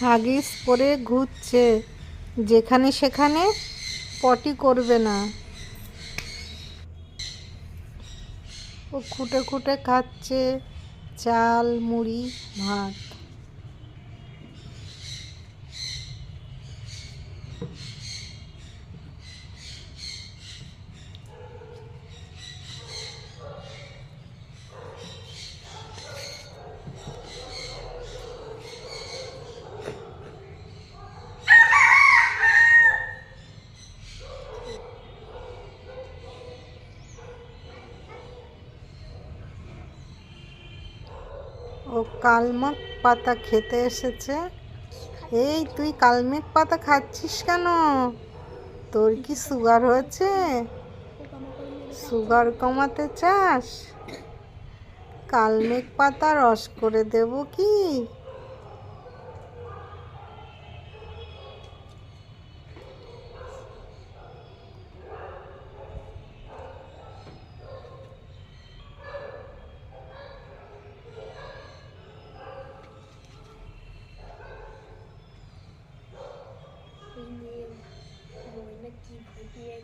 Huggies পরে ঘুরছে। যেখানে সেখানে পটি করবে না। ও খুঁটে খুঁটে খাচ্ছে চাল, মুড়ি, ভাত। ও কালমাক পাতা খেতে এসেছে। এই তুই কালমেঘ পাতা খাচ্ছিস কেন? তোর কি সুগার হয়েছে? সুগার কমাতে চাস? কালমেঘ পাতা রস করে দেব কি? 一只普通的眼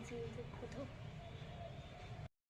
骨头